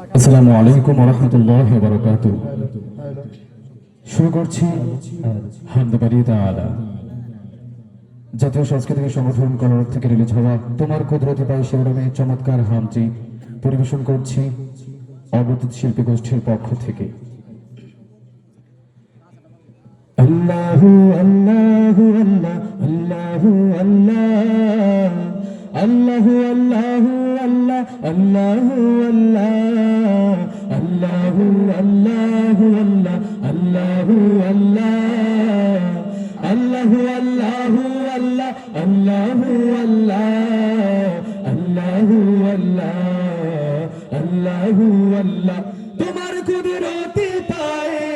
আসসালামু আলাইকুম রহমতুল্লাহ বরকাত শুরু করছি জাতীয় থেকে রিলিজ হওয়া তোমার কুদরতি শিবরামে চমৎকার পরিবেশন করছি শিল্পী গোষ্ঠীর পক্ষ থেকে। আল্লাহু আল্লাহু আল্লাহ আল্লাহু আল্লাহ, আল্লাহু আল্লাহু আল্লাহ আল্লাহু আল্লাহ আল্লাহু আল্লাহু আল্লাহ আল্লাহু আল্লাহ আল্লাহু আল্লাহু আল্লাহ আল্লাহু আল্লাহ আল্লাহু তোমার কুদরতি পায়ে,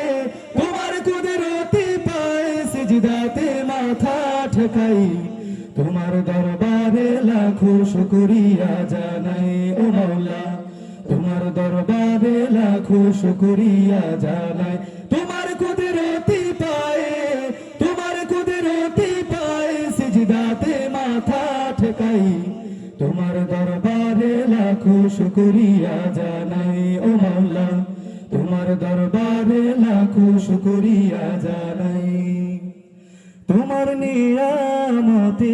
তোমার কুদরতি পায়ে সিজদাতে মাথা ঠেকাই। শুকরিয়া জানাই ও মাওলা। তোমার দরবারে লাখো শুকরিয়া জানাই। তোমার কুদরতি পায়ে, তোমার কুদরতি পায়ে সিজদাতে মাথা ঠেকাই। তোমার দরবারে লাখো শুকরিয়া জানাই ও মাওলা। তোমার দরবারে লাখো শুকরিয়া জানাই। তোমার নিয়ামতে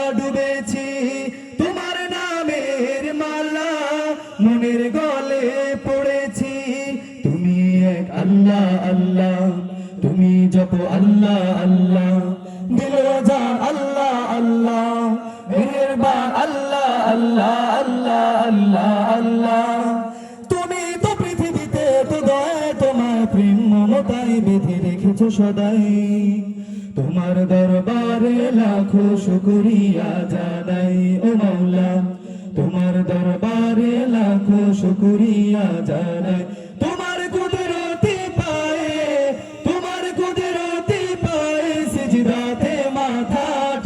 আল্লাহ, তুমি জপ আল্লাহ আল্লাহ আল্লাহ আল্লাহ আল্লাহ আল্লাহ আল্লাহ আল্লাহ আল্লাহ। তুমি তো পৃথিবীতে তো তোমার প্রেম মমতায় বেঁধে রেখেছো সদাই। তোমার দরবারে লাখো শুকরিয়া জানাই, ও মাওলা। তোমার দরবারে লাখো শুকরিয়া জানাই।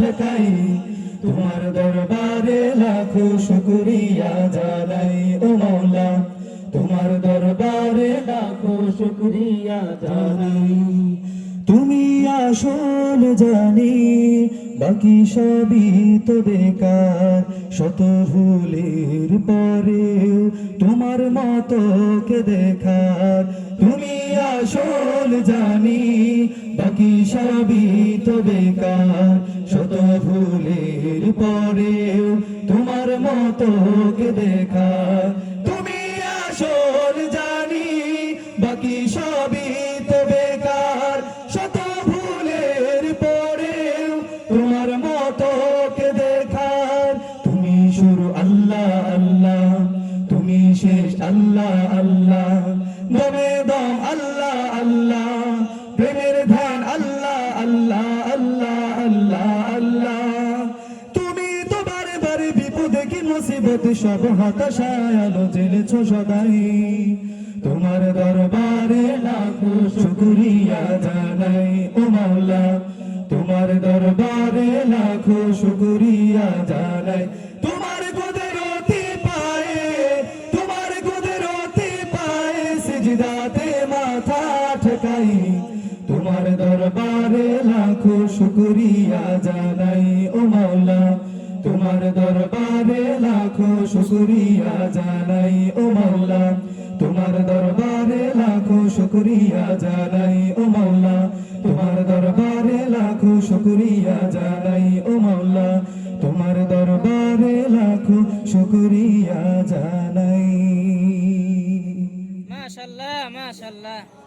মাথা তোমার দরবারে লাখো শুকরিয়া জানাই ও মৌলা। তোমার দরবারে লাখো শুকরিয়া জানাই। তুমি আসল জানি বাকি সবই তো বেকার, শত ভুলের পরেও তোমার মতো কে দেখার? তুমি আসল জানি, বাকি সবই তো বেকার, শত ভুলের পরেও তোমার মতো কে দেখার? তুমি আসল জানি, বাকি সবই তো আল্লাহ আল্লাহ। দমে দম, আল্লাহ আল্লাহ। প্রেমের ধান, আল্লাহ আল্লাহ আল্লাহ আল্লাহ আল্লাহ। তুমি তো বারে বারে বিপদে কি মুসিবত, সব হতাশায় আলো জেলেছো সদাই তোমার দরবারে লাখো শুকরিয়া জানাই, ও মাওলা। তোমার দরবারে লাখো শুকরিয়া জানাই। তোমার জানাই, ও মাওলা, তোমার দরবারে লাখো শুকরিয়া জানাই, ও মাওলা, তোমার দরবারে লাখো শুকরিয়া জানাই, ও মাওলা, তোমার দরবারে লাখো শুকরিয়া জানাই, ও মাওলা, তোমার দরবারে লাখো শুকরিয়া জানাই। মাশাল্লাহ মাশাল্লাহ।